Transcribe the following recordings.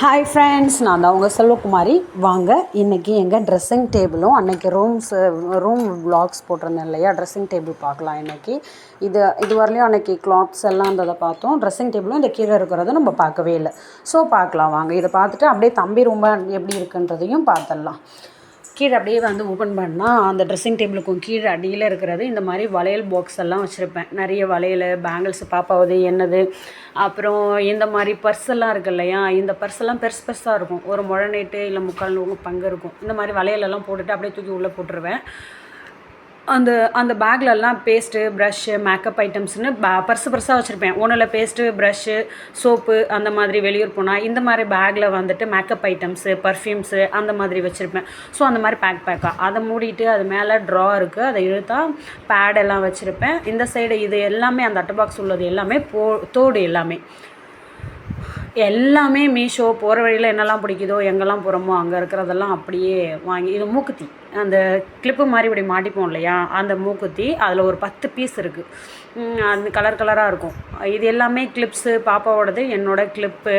Hi friends நான் தான் உங்கள் செல்வகுமாரி. வாங்க இன்றைக்கி எங்கள் ட்ரெஸ்ஸிங் டேபிளும் அன்றைக்கி ரூம்ஸு ரூம் vlogs போட்டிருந்தேன் இல்லையா? ட்ரெஸ்ஸிங் டேபிள் பார்க்கலாம் இன்றைக்கி இது இது வரலையும் அன்றைக்கி கிளாத்ஸ் எல்லாம் இருந்ததை பார்த்தோம். ட்ரெஸ்ஸிங் டேபிளும் இந்த கீழே இருக்கிறத நம்ம பார்க்கவே இல்லை. ஸோ பார்க்கலாம் வாங்க. இதை பார்த்துட்டு அப்படியே தம்பி ரூம் எப்படி இருக்குன்றதையும் பார்த்துடலாம். கீழே அப்படியே வந்து ஓப்பன் பண்ணால் அந்த ட்ரெஸ்ஸிங் டேபிளுக்கும் கீழே அடியில் இருக்கிறது இந்த மாதிரி வளையல் பாக்ஸ் எல்லாம் வச்சுருப்பேன். நிறைய வளையல் பேங்கிள்ஸ் பாப்பாவது என்னது. அப்புறம் இந்த மாதிரி பர்ஸ் எல்லாம் இருக்கு இல்லையா? இந்த பர்ஸ் எல்லாம் பெருசு பெருசாக இருக்கும். ஒரு முழநீட்டு இல்லை முக்கால் பங்கு இருக்கும். இந்த மாதிரி வளையலெல்லாம் போட்டுட்டு அப்படியே தூக்கி உள்ளே போட்டுருவேன். அந்த அந்த பேக்லலாம் பேஸ்ட்டு ப்ரஷ்ஷு மேக்கப் ஐட்டம்ஸ்னு ப பர்சு பர்ஸாக வச்சுருப்பேன். ஒன்றில் பேஸ்ட்டு ப்ரஷ்ஷு சோப்பு அந்த மாதிரி வெளியூர் போனால் இந்த மாதிரி பேக்கில் வந்துட்டு மேக்கப் ஐட்டம்ஸு பர்ஃப்யூம்ஸு அந்த மாதிரி வச்சுருப்பேன். ஸோ அந்த மாதிரி பேக் பேக்காக அதை மூடிட்டு அது மேலே ட்ரா இருக்குது அதை இழுத்தா பேடெல்லாம் வச்சுருப்பேன். இந்த சைடு இது எல்லாமே அந்த அட்டை பாக்ஸ் உள்ளது எல்லாமே போ தோடு எல்லாமே. எல்லாமே மீஷோ போகிற வழியில் என்னெல்லாம் பிடிக்குதோ எங்கெல்லாம் போகிறோமோ அங்கே இருக்கிறதெல்லாம் அப்படியே வாங்கி இது மூக்குத்தி. அந்த கிளிப்பு மாதிரி இப்படி மாட்டிப்போம் இல்லையா? அந்த மூக்குத்தி அதில் ஒரு பத்து பீஸ் இருக்குது அந்த கலர் கலராக இருக்கும். இது எல்லாமே கிளிப்ஸு பாப்பாவோடது என்னோடய கிளிப்பு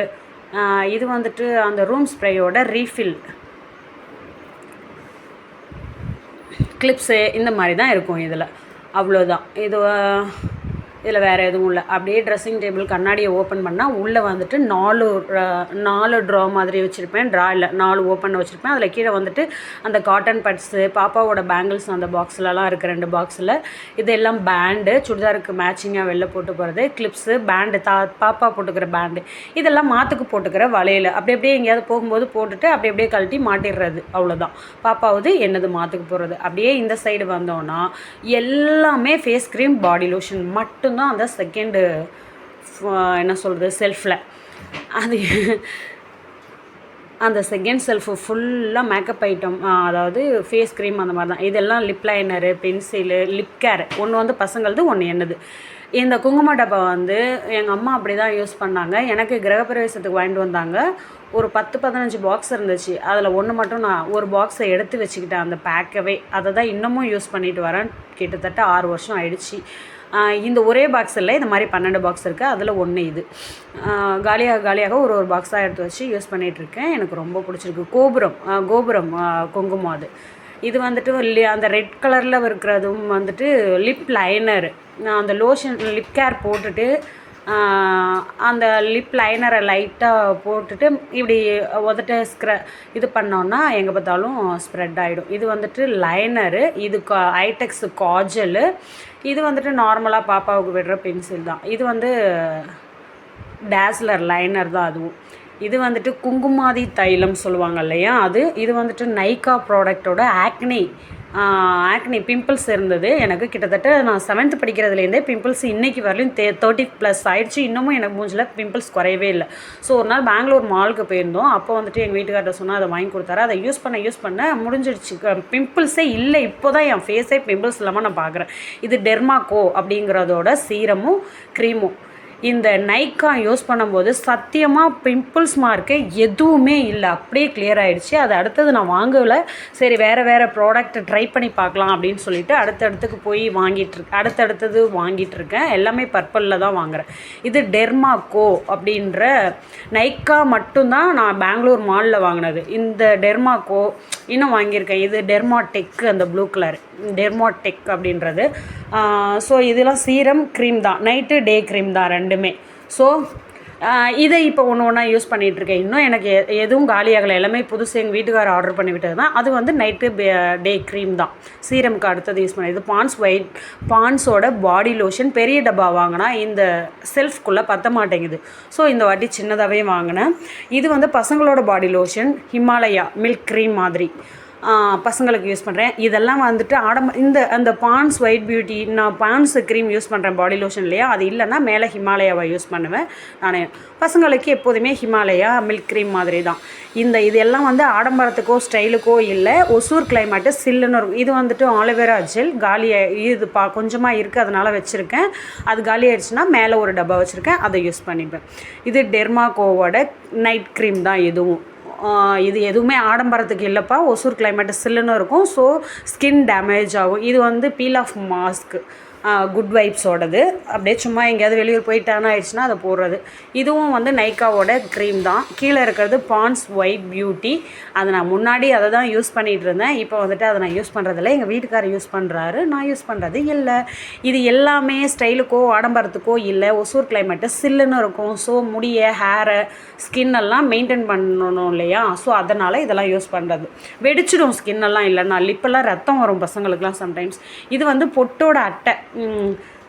இது வந்துட்டு அந்த ரூம் ஸ்ப்ரேயோட ரீஃபில் கிளிப்ஸு இந்த மாதிரி தான் இருக்கும் இதில். அவ்வளோதான் இது இதில் வேறு எதுவும் இல்லை. அப்படியே ட்ரெஸ்ஸிங் டேபிள் கண்ணாடியை ஓப்பன் பண்ணால் உள்ளே வந்துட்டு நாலு நாலு ட்ரா மாதிரி வச்சுருப்பேன். ட்ரா இல்லை நாலு ஓப்பன் வச்சுருப்பேன். அதில் கீழே வந்துட்டு அந்த காட்டன் பட்ஸு பாப்பாவோட பேங்கிள்ஸ் அந்த பாக்ஸ்லலாம் இருக்குது ரெண்டு பாக்ஸில் இதெல்லாம் பேண்டு சுடிதாருக்கு மேட்சிங்காக வெளில போட்டு போகிறது கிளிப்ஸு பேண்டு தா பாப்பா போட்டுக்கிற பேண்டு இதெல்லாம் மாற்றுக்கு போட்டுக்கிற வளையல் அப்படி அப்படியே எங்கேயாவது போகும்போது போட்டுட்டு அப்படி அப்படியே கழட்டி மாட்டிடுறது அவ்வளோதான் பாப்பாவது என்னது மாற்றுக்கு போகிறது அப்படியே இந்த சைடு வந்தோன்னா எல்லாமே ஃபேஸ் க்ரீம் பாடி லோஷன் மட்டும் மட்டும்தான் அந்த செகண்டு என்ன சொல்கிறது செல்ஃபில் அது அந்த செகண்ட் செல்ஃபு ஃபுல்லாக மேக்கப் ஐட்டம் அதாவது ஃபேஸ் க்ரீம் அந்த மாதிரி தான் இதெல்லாம் lip liner pencil lip care ஒன்று வந்து பசங்களது ஒன்று என்னது. இந்த குங்கும டப்பா வந்து எங்கள் அம்மா அப்படி தான் யூஸ் பண்ணாங்க. எனக்கு கிரகப்பிரவேசத்துக்கு வாங்கிட்டு வந்தாங்க. ஒரு பத்து பதினஞ்சு பாக்ஸ் இருந்துச்சு. அதில் ஒன்று மட்டும் நான் ஒரு பாக்ஸை எடுத்து வச்சுக்கிட்டேன் அந்த பேக்கவே அதை தான் இன்னமும் யூஸ் பண்ணிட்டு வரேன். கிட்டத்தட்ட ஆறு வருஷம் ஆயிடுச்சு. இந்த ஒரே பாக்ஸ் இல்லை இந்த மாதிரி பன்னெண்டு பாக்ஸ் இருக்குது அதில் ஒன்று இது. காலியாக காலியாக ஒரு ஒரு பாக்ஸாக எடுத்து வச்சு யூஸ் பண்ணிகிட்ருக்கேன் எனக்கு ரொம்ப பிடிச்சிருக்கு. கோபுரம். கோபுரம். குங்குமம் அது இது வந்துட்டு லி- அந்த ரெட் கலரில் இருக்கிறதும் வந்துட்டு லிப் லைனர் நான் அந்த லோஷன் லிப் கேர் போட்டுட்டு அந்த லிப் லைனரை லைட்டாக போட்டுட்டு இப்படி உதட்ட ஸ்க்ர இது பண்ணோன்னா எங்கே பார்த்தாலும் ஸ்ப்ரெட் ஆகிடும் இது வந்துட்டு லைனரு இது கா ஐடெக்ஸ் காஜலு. இது வந்துட்டு நார்மலாக பாப்பாவுக்கு விடுற பென்சில் தான். இது வந்து டேஸ்லர் லைனர் தான் அதுவும். இது வந்துட்டு குங்குமாதி தைலம் சொல்லுவாங்க இல்லையா? அது இது வந்துட்டு நைக்கா ப்ராடக்டோட ஆக்னி ஆக்னி பிம்பிள்ஸ் இருந்தது. எனக்கு கிட்டத்தட்ட நான் செவன்த் படிக்கிறதுலேருந்தே பிம்பிள்ஸ் இன்றைக்கி வரலையும் தே தேர்ட்டி ப்ளஸ் ஆயிடுச்சு. இன்னமும் எனக்கு மூஞ்சில் பிம்பிள்ஸ் குறையவே இல்லை. ஸோ ஒரு நாள் பெங்களூர் மாலுக்கு போயிருந்தோம். அப்போ வந்துட்டு எங்கள் வீட்டுக்கார்ட்ட சொன்னால் அதை வாங்கி கொடுத்தாரு. அதை யூஸ் பண்ண யூஸ் பண்ண முடிஞ்சிடுச்சு பிம்பிள்ஸே இல்லை. இப்போ தான் என் ஃபேஸே பிம்பிள்ஸ் இல்லாமல் நான் பார்க்குறேன் இது டெர்மாக்கோ அப்படிங்கிறதோட சீரமும் க்ரீமும் இந்த நைக்கா யூஸ் பண்ணும்போது சத்தியமாக பிம்பிள்ஸ் மார்க்கு எதுவுமே இல்லை. அப்படியே கிளியர் ஆகிடுச்சி அது அடுத்தது நான் வாங்கல. சரி வேறு வேறு ப்ராடக்ட்டை ட்ரை பண்ணி பார்க்கலாம் அப்படின்னு சொல்லிட்டு அடுத்தடுத்துக்கு போய் வாங்கிட்டுருக்கேன் அடுத்தடுத்தது வாங்கிட்டுருக்கேன் எல்லாமே பர்பிளில் தான் வாங்குகிறேன் இது டெர்மாக்கோ அப்படின்ற நைக்கா மட்டும்தான் நான் பெங்களூர் மாலில் வாங்கினது. இந்த டெர்மாக்கோ இன்னும் வாங்கியிருக்கேன். இது டெர்மாடெக் அந்த ப்ளூ கலர் டெர்மாடெக் அப்படின்றது. ஸோ இதெல்லாம் சீரம் க்ரீம் தான். நைட்டு டே க்ரீம் தான் ரெண்டுமே. ஸோ இதை இப்போ ஒன்று ஒன்றா யூஸ் பண்ணிகிட்ருக்கேன் இன்னும் எனக்கு எ- எதுவும் காலியாகலை எல்லாமே புதுசு எங்கள் வீட்டுக்காரர் ஆர்டர் பண்ணி விட்டது தான். அது வந்து நைட்டு டே க்ரீம் தான். சீரம்க்கு அடுத்தது யூஸ் பண்ணி இது பான்ஸ் ஒயிட் பான்ஸோட பாடி லோஷன் பெரிய டப்பா வாங்கினா இந்த செல்ஃப்குள்ளே பற்ற மாட்டேங்குது. ஸோ இந்த வாட்டி சின்னதாகவே வாங்கினேன். இது வந்து பசங்களோட body lotion Himalaya milk cream மாதிரி. பசங்களுக்கு யூஸ் பண்ணுறேன் இதெல்லாம் வந்துட்டு ஆடம்ப இந்த அந்த பான்ஸ் ஒயிட் பியூட்டி நான் பான்ஸ் க்ரீம் யூஸ் பண்ணுறேன் பாடி லோஷன் இல்லையா அது இல்லைன்னா மேலே ஹிமாலயாவை யூஸ் பண்ணுவேன். நான் பசங்களுக்கு எப்போதுமே ஹிமாலயா மில்க் க்ரீம் மாதிரி தான் இந்த இது எல்லாம் வந்து ஆடம்பரத்துக்கோ ஸ்டைலுக்கோ இல்லை. ஒசூர் கிளைமேட்டு சில்லுன்னு இருக்கும். இது வந்துட்டு ஆலோவேரா ஜெல் காலி இது பா கொஞ்சமாக இருக்குது அதனால் வச்சுருக்கேன். அது காலி ஆயிடுச்சுன்னா மேலே ஒரு டப்பா வச்சுருக்கேன். அதை யூஸ் பண்ணிப்பேன். இது டெர்மாகோவோட நைட் க்ரீம் தான் இதுவும். இது எதுவுமே ஆடம்பரத்துக்கு இல்லைப்பா. ஒசூர் கிளைமேட் சில்லுன்னு இருக்கும். ஸோ ஸ்கின் டேமேஜ் ஆகும். இது வந்து பீல் ஆஃப் மாஸ்க் குட் வைப்ஸோடது அப்படியே சும்மா எங்கேயாவது வெளியூர் போய் டர்ன் ஆயிடுச்சுன்னா அதை போடுறது. இதுவும் வந்து நைக்காவோட க்ரீம் தான். கீழே இருக்கிறது பான்ஸ் ஒயிட் பியூட்டி அதை நான் முன்னாடி அதை தான் யூஸ் பண்ணிகிட்டு இருந்தேன். இப்போ வந்துட்டு அதை நான் யூஸ் பண்ணுறதில்ல எங்கள் வீட்டுக்காரர் யூஸ் பண்ணுறாரு நான் யூஸ் பண்ணுறது இல்லை. இது எல்லாமே ஸ்டைலுக்கோ ஆடம்பரத்துக்கோ இல்லை. ஒசூர் கிளைமேட்டு சில்லுன்னு இருக்கும். ஸோ முடிய ஹேரை ஸ்கின் எல்லாம் மெயின்டைன் பண்ணணும் இல்லையா? ஸோ அதனால் இதெல்லாம் யூஸ் பண்ணுறது வெடிச்சிடும் ஸ்கின் எல்லாம் இல்லைன்னா. லிப்பெல்லாம் ரத்தம் வரும் பசங்களுக்குலாம் சம்டைம்ஸ் இது வந்து பொட்டோட அட்டை.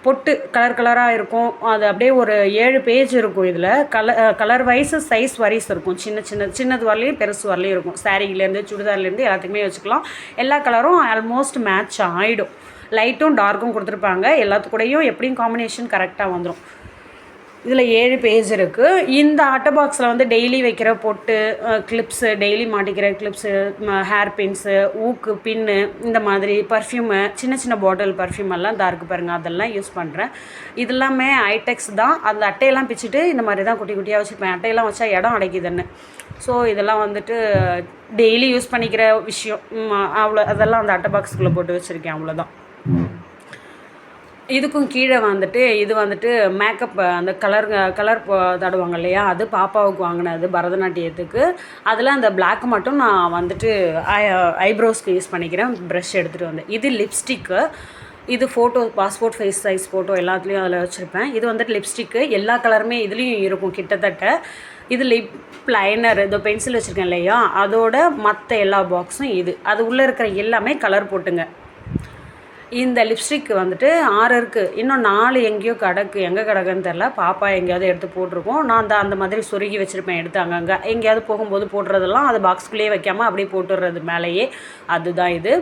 பொட்டு கலர் கலராக இருக்கும். அது அப்படியே ஒரு ஏழு பேஜ் இருக்கும் இதில். கலர் கலர் வைஸ் சைஸ் வரைஸ் இருக்கும். சின்ன சின்ன சின்னது வரலையும் பெருசு வரலையும் இருக்கும். சாரீலேருந்து சுடிதார்லேருந்து எல்லாத்துக்குமே வச்சுக்கலாம். எல்லா கலரும் ஆல்மோஸ்ட் மேட்ச் ஆகிடும் லைட்டும் டார்க்கும் கொடுத்துருப்பாங்க. எல்லாத்துக்கூடையும் எப்படியும் காம்பினேஷன் கரெக்டாக வந்துடும் இதில் ஏழு பேஜ் இருக்குது இந்த அட்டை பாக்ஸில் வந்து டெய்லி வைக்கிற பொட்டு கிளிப்ஸு டெய்லி மாட்டிக்கிற கிளிப்ஸு ஹேர் பின்ஸு ஊக்கு பின்னு இந்த மாதிரி பர்ஃப்யூமு சின்ன சின்ன பாட்டில் பர்ஃப்யூம் எல்லாம் தான் இருக்குது பாருங்கள் அதெல்லாம் யூஸ் பண்ணுறேன் இதெல்லாமே ஐடெக்ஸ் தான். அந்த அட்டையெல்லாம் பிச்சுட்டு இந்த மாதிரி தான் குட்டி குட்டியாக வச்சுருப்பேன். அட்டையெல்லாம் வச்சா இடம் அடைக்குதுன்னு. ஸோ இதெல்லாம் வந்துட்டு டெய்லி யூஸ் பண்ணிக்கிற விஷயம். அவ்வளோ அதெல்லாம் அந்த அட்டை பாக்ஸுக்குள்ளே போட்டு வச்சுருக்கேன். அவ்வளோதான். இதுக்கும் கீழே வந்துட்டு இது வந்துட்டு மேக்கப் அந்த கலர் கலர் தடுவாங்க இல்லையா? அது பாப்பாவுக்கு வாங்கினது பரதநாட்டியத்துக்கு. அதில் அந்த பிளாக் மட்டும் நான் வந்துட்டு ஐ ஐப்ரோஸ்க்கு யூஸ் பண்ணிக்கிறேன் ப்ரஷ் எடுத்துகிட்டு வந்தேன் இது லிப்ஸ்டிக்கு இது photo passport face size photo எல்லாத்துலேயும் அதில் வச்சுருப்பேன். இது வந்துட்டு லிப்ஸ்டிக்கு எல்லா கலருமே இதுலேயும் இருக்கும் கிட்டத்தட்ட. இது லிப் லைனர் இதோ பென்சில் வச்சுருக்கேன் இல்லையா? அதோட மற்ற எல்லா பாக்ஸும் இது. அது உள்ளே இருக்கிற எல்லாமே கலர் போட்டுங்க. இந்த லிப்ஸ்டிக் வந்துட்டு ஆறு இருக்குது இன்னும் நாலு எங்கேயோ கிடக்கு எங்கே கிடக்குன்னு தெரில பாப்பா எங்கேயாவது எடுத்து போட்டிருக்கோம். நான் அந்த அந்த மாதிரி சொருகி வச்சுருப்பேன் எடுத்து அங்கங்கே எங்கேயாவது போகும்போது போடுறதெல்லாம் அது பாக்ஸ்குள்ளேயே வைக்காமல் அப்படியே போட்டுடுறது மேலேயே. அதுதான் இது.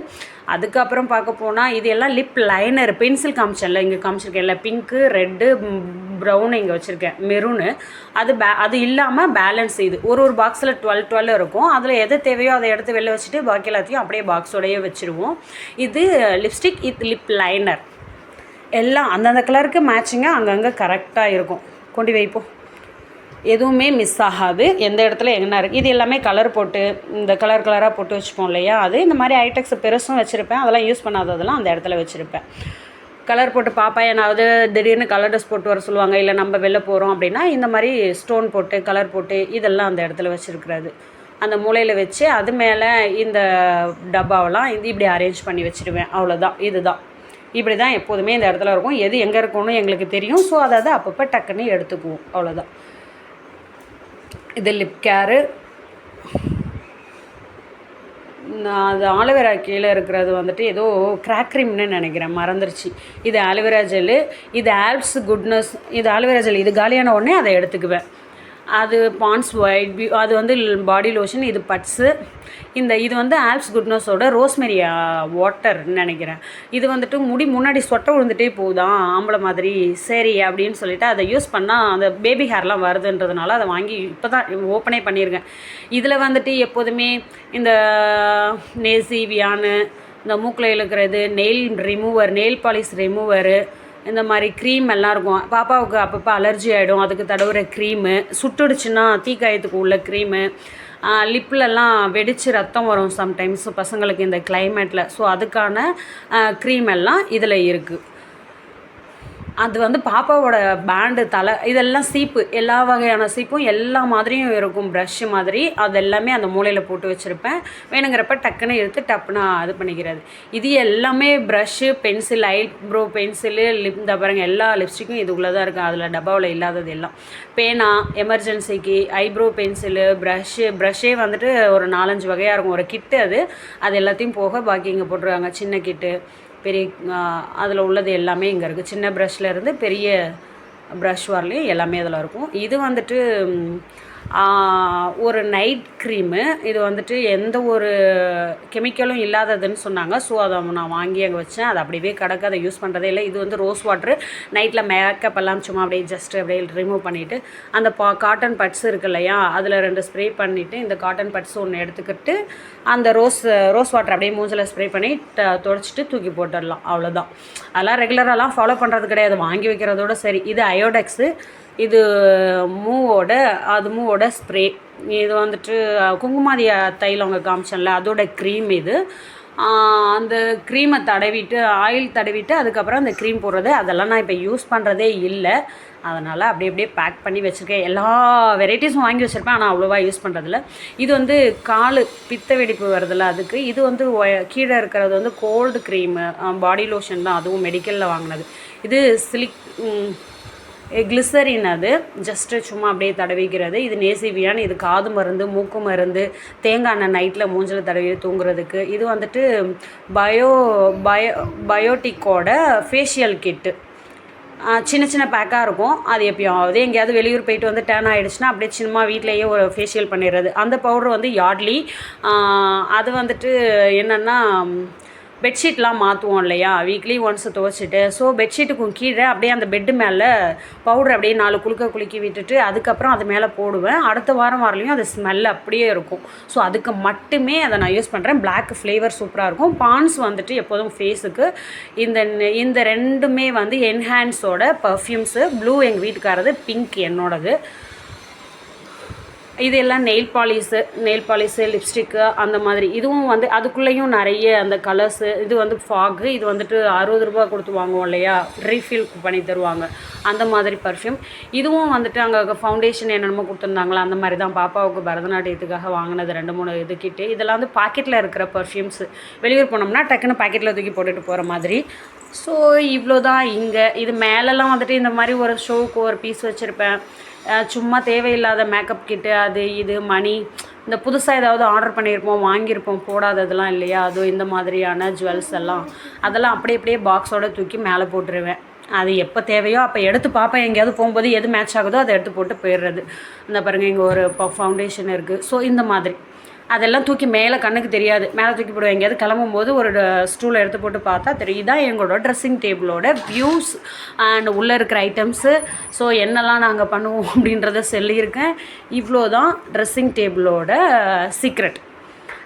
அதுக்கப்புறம் பார்க்க போனால் இது எல்லாம் லிப் லைனர் பென்சில் காமிச்சேன்ல இங்கே காமிச்சிருக்கேன். இல்லை பிங்க்கு ரெட்டு ப்ரௌன் இங்கே வச்சுருக்கேன். மெரூனு அது பே அது இல்லாமல் பேலன்ஸ் இது. ஒரு ஒரு பாக்ஸில் டுவெல் டுவெல் இருக்கும். அதில் எது தேவையோ அதை எடுத்து வெளில வச்சுட்டு பாக்கி எல்லாத்தையும் அப்படியே பாக்ஸோடையே வச்சுருவோம். இது லிப்ஸ்டிக் இது லிப் லைனர் எல்லாம் அந்தந்த கலருக்கு மேட்சிங்காக அங்கங்கே கரெக்டாக இருக்கும். கொண்டு வைப்போம் எதுவுமே மிஸ் ஆகாது. எந்த இடத்துல என்ன இருக்குது இது எல்லாமே கலர் போட்டு இந்த கலர் கலராக போட்டு வச்சுப்போம் இல்லையா? அது இந்த மாதிரி ஐடெக்ஸ் பெருசும் வச்சுருப்பேன். அதெல்லாம் யூஸ் பண்ணாததெல்லாம் அந்த இடத்துல வச்சுருப்பேன். கலர் போட்டு பாப்பா ஏனாவது திடீர்னு கலர் ட்ரெஸ் போட்டு வர சொல்லுவாங்க. இல்லை நம்ம வெளில போகிறோம் அப்படின்னா இந்த மாதிரி ஸ்டோன் போட்டு கலர் போட்டு இதெல்லாம் அந்த இடத்துல வச்சுருக்கிறது. அந்த மூலையில் வச்சு அது மேலே இந்த டப்பாவெல்லாம் இது இப்படி அரேஞ்ச் பண்ணி வச்சுருவேன். அவ்வளோதான் இதுதான். இப்படி தான் எப்போதுமே இந்த இடத்துல இருக்கும். எது எங்கே இருக்கும்னு எங்களுக்கு தெரியும். ஸோ அதை அதை அப்பப்போ டக்குன்னு எடுத்துக்குவோம். அவ்வளோதான் இது லிப் கேரு நான் அது ஆலோவேரா கீழே இருக்கிறது வந்துட்டு ஏதோ கிராக் க்ரீம்னு நினைக்கிறேன். மறந்துருச்சு. இது ஆலோவேரா ஜெல்லு இது ஆல்ப்ஸ் குட்னஸ் இது ஆலோவேரா ஜெல் இது காலியான உடனே அதை எடுத்துக்குவேன். அது பான்ஸ் ஒயிட் பியூ அது வந்து பாடி லோஷன் இது பட்ஸு இந்த இது வந்து ஆல்ப்ஸ் குட்னஸோட ரோஸ்மெரி வாட்டர்னு நினைக்கிறேன். இது வந்துட்டு முடி முன்னாடி சொட்டை விழுந்துட்டே போகுதான் ஆம்பளை மாதிரி? சரி அப்படின்னு சொல்லிட்டு அதை யூஸ் பண்ணால் அந்த பேபி ஹேர்லாம் வருதுன்றதுனால அதை வாங்கி இப்போ தான் ஓப்பனே பண்ணியிருக்கேன். இதில் வந்துட்டு எப்போதுமே இந்த நேசி வியானு இந்த மூக்கில் இழுக்கிறது nail remover nail polish remover இந்த மாதிரி க்ரீம் எல்லாம் இருக்கும். பாப்பாவுக்கு அப்பப்போ அலர்ஜி ஆகிடும் அதுக்கு தடவுற க்ரீமு சுட்டுடுச்சுன்னா தீக்காயத்துக்கு உள்ள க்ரீமு லிப்லலாம் வெடித்து ரத்தம் வரும் சம்டைம்ஸ் பசங்களுக்கு இந்த கிளைமேட்டில் ஸோ அதுக்கான க்ரீம் எல்லாம் இதில் இருக்குது அது வந்து பாப்பாவோட பேண்டு தலை இதெல்லாம் சீப்பு எல்லா வகையான சீப்பும் எல்லா மாதிரியும் இருக்கும் ப்ரஷ்ஷு மாதிரி. அது எல்லாமே அந்த மூலையில் போட்டு வச்சுருப்பேன். வேணுங்கிறப்ப டக்குன்னு எடுத்து டப்புன்னு இது பண்ணிக்கிறது. இது எல்லாமே brush pencil eyebrow pencil lip இந்த பாருங்க எல்லா லிப்ஸ்டிக்கும் இதுக்குள்ளே தான் இருக்குது அதில் டப்பாவில் இல்லாதது எல்லாம். பேனா எமர்ஜென்சிக்கு ஐப்ரோ பென்சிலு ப்ரஷ்ஷு ப்ரஷ்ஷே வந்துட்டு ஒரு நாலஞ்சு வகையாக இருக்கும். ஒரு கிட்டு அது. அது எல்லாத்தையும் போக பாக்கி இங்கே போட்டிருக்காங்க. சின்ன கிட்டு பெரிய அதில் உள்ளது எல்லாமே இங்கே இருக்குது சின்ன ப்ரஷ்லேருந்து பெரிய ப்ரஷ் வரலையும் எல்லாமே அதில் இருக்கும். இது வந்துட்டு ஒரு நைட் க்ரீமு இது வந்துட்டு எந்த ஒரு கெமிக்கலும் இல்லாததுன்னு சொன்னாங்க. ஸோ அதை நான் வாங்கி அங்கே வச்சேன். அது அப்படியே கிடக்கு. அதை யூஸ் பண்ணுறதே இல்லை. இது வந்து ரோஸ் வாட்ரு நைட்டில் மேக்கப் எல்லாம் சும்மா அப்படியே ஜஸ்ட் அப்படியே ரிமூவ் பண்ணிவிட்டு அந்த பா காட்டன் பட்ஸ் இருக்கு இல்லையா? அதில் ரெண்டு ஸ்ப்ரே பண்ணிவிட்டு இந்த காட்டன் பட்ஸ் ஒன்று எடுத்துக்கிட்டு அந்த ரோஸ் ரோஸ் வாட்டர் அப்படியே மூஞ்சில் ஸ்ப்ரே பண்ணி தொடச்சிட்டு தூக்கி போட்டுடலாம். அவ்வளோதான் அதெல்லாம் ரெகுலராகலாம் ஃபாலோ பண்ணுறது கிடையாது. வாங்கி வைக்கிறதோட சரி. இது அயோடெக்ஸு இது மூவோட அது மூவோட ஸ்ப்ரே இது வந்துட்டு குங்குமாதி தைலம் அவங்க காமிச்சோம்ல அதோட க்ரீம் இது. அந்த க்ரீமை தடவிட்டு ஆயில் தடவிட்டு அதுக்கப்புறம் அந்த க்ரீம் போடுறது அதெல்லாம் நான் இப்போ யூஸ் பண்ணுறதே இல்லை. அதனால் அப்படி அப்படியே பேக் பண்ணி வச்சுருக்கேன். எல்லா வெரைட்டிஸும் வாங்கி வச்சுருப்பேன் ஆனால் அவ்வளோவா யூஸ் பண்ணுறதில்ல இது வந்து கால் பித்த வெடிப்பு வருதுல்ல அதுக்கு. இது வந்து கீழே இருக்கிறது வந்து கோல்டு க்ரீமு பாடி லோஷன் தான். அதுவும் மெடிக்கலில் வாங்கினது. இது சிலிக் கிளிசரின் அது. ஜஸ்ட்டு சும்மா அப்படியே தடவிக்கிறது. இது நேசிவியான். இது காது மருந்து மூக்கு மருந்து தேங்காய் எண்ணெய் நைட்டில் மூஞ்சில் தடவி தூங்குறதுக்கு. இது வந்துட்டு பயோ பயோ பயோட்டிக்கோட ஃபேஷியல் கிட்டு சின்ன சின்ன பேக்காக இருக்கும். அது எப்பயாவது எங்கேயாவது வெளியூர் போயிட்டு வந்து டேன் ஆகிடுச்சுன்னா அப்படியே சும்மா வீட்டிலேயே ஒரு ஃபேஷியல் பண்ணிடுறது. அந்த பவுடர் வந்து யார்ட்லி அது வந்துட்டு என்னென்னா பெட்ஷீட்லாம் மாற்றுவோம் இல்லையா? வீக்லி ஒன்ஸ் துவைச்சிட்டு ஸோ பெட்ஷீட்டுக்கும் கீழே அப்படியே அந்த பெட்டு மேலே பவுடர் அப்படியே நாலு குலுக்க குலுக்கி விட்டுட்டு அதுக்கப்புறம் அது மேலே போடுவேன். அடுத்த வாரம் வரலையும் அது ஸ்மெல் அப்படியே இருக்கும். ஸோ அதுக்கு மட்டுமே அதை நான் யூஸ் பண்ணுறேன் பிளாக் ஃப்ளேவர் சூப்பராக இருக்கும். பான்ஸ் வந்துட்டு எப்போதும் ஃபேஸுக்கு இந்த இந்த ரெண்டுமே வந்து என்ஹான்ஸோட பர்ஃப்யூம்ஸு ப்ளூ எங்கள் வீட்டுக்காரது பிங்க் என்னோடது. இது எல்லாம் nail polish nail polish lipstick அந்த மாதிரி. இதுவும் வந்து அதுக்குள்ளேயும் நிறைய அந்த கலர்ஸு இது வந்து ஃபாகு இது வந்துட்டு அறுபது ரூபா கொடுத்து வாங்குவோம் இல்லையா? ரீஃபில் பண்ணி தருவாங்க. அந்த மாதிரி பர்ஃப்யூம் இதுவும் வந்துட்டு அங்கே ஃபவுண்டேஷன் என்னென்னமோ கொடுத்துருந்தாங்களா? அந்த மாதிரி தான் பாப்பாவுக்கு பரதநாட்டியத்துக்காக வாங்கினது ரெண்டு மூணு இது இதெல்லாம் வந்து பாக்கெட்டில் இருக்கிற பர்ஃப்யூம்ஸு வெளியூர் போனோம்னா டக்குன்னு பாக்கெட்டில் தூக்கி போட்டுட்டு போகிற மாதிரி. ஸோ இவ்வளோ தான் இங்கே. இது மேலெல்லாம் வந்துட்டு இந்த மாதிரி ஒரு ஷோவுக்கு ஒரு பீஸ் வச்சுருப்பேன். சும்மா தேவையில்லாத மேக்கப் கிட்டு அது இது மணி இந்த புதுசாக ஏதாவது ஆர்டர் பண்ணியிருப்போம் வாங்கியிருப்போம் போடாததெல்லாம் இல்லையா? அதுவும் இந்த மாதிரியான ஜுவல்ஸ் எல்லாம். அதெல்லாம் அப்படியே அப்படியே பாக்ஸோட தூக்கி மேலே போட்டுருவேன். அது எப்போ தேவையோ அப்போ எடுத்து பார்ப்பேன். எங்கேயாவது போகும்போது எது மேட்ச் ஆகுதோ அதை எடுத்து போட்டு போயிடுறது. இந்த பாருங்கள் இங்கே ஒரு ஃபவுண்டேஷன் இருக்குது ஸோ இந்த மாதிரி. அதெல்லாம் தூக்கி மேலே கண்ணுக்கு தெரியாது. மேலே தூக்கி போடுவேன் எங்கேயாவது கிளம்பும்போது ஒரு ஸ்டூலை எடுத்து போட்டு பார்த்தா தெரியும் இதான் எங்களோட ட்ரெஸ்ஸிங் டேபிளோட வியூஸ் அண்ட் உள்ளே இருக்கிற ஐட்டம்ஸு ஸோ என்னெல்லாம் நாங்கள் பண்ணுவோம் அப்படின்றத சொல்லியிருக்கேன். இவ்வளோ தான் ட்ரெஸ்ஸிங் டேபிளோட சீக்ரெட்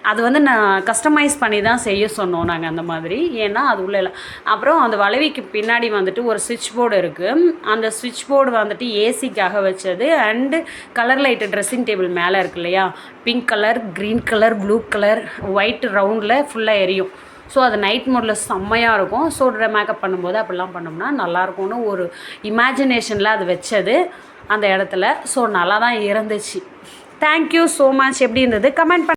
அது வந்து நான் கஸ்டமைஸ் பண்ணி தான் செய்ய சொன்னோம் நாங்கள் அந்த மாதிரி. ஏன்னா அது உள்ள இல்லை. அப்புறம் அந்த வளைவிக்கு பின்னாடி வந்துட்டு ஒரு சுவிட்ச் போர்டு இருக்குது அந்த சுவிட்ச் போர்டு வந்துட்டு ஏசிக்காக வச்சது. And colour light dressing table மேலே இருக்கு இல்லையா? Pink colour green colour blue colour white ரவுண்டில் ஃபுல்லாக எரியும். ஸோ அது நைட் மோடில் செம்மையாக இருக்கும். ஸோ மேக்கப் பண்ணும்போது அப்படிலாம் பண்ணோம்னா நல்லாயிருக்கும்னு ஒரு இமேஜினேஷனில் அது வச்சது அந்த இடத்துல. ஸோ நல்லா தான் இருந்துச்சு. தேங்க்யூ ஸோ மச் எப்படி இருந்தது? கமெண்ட் பண்ண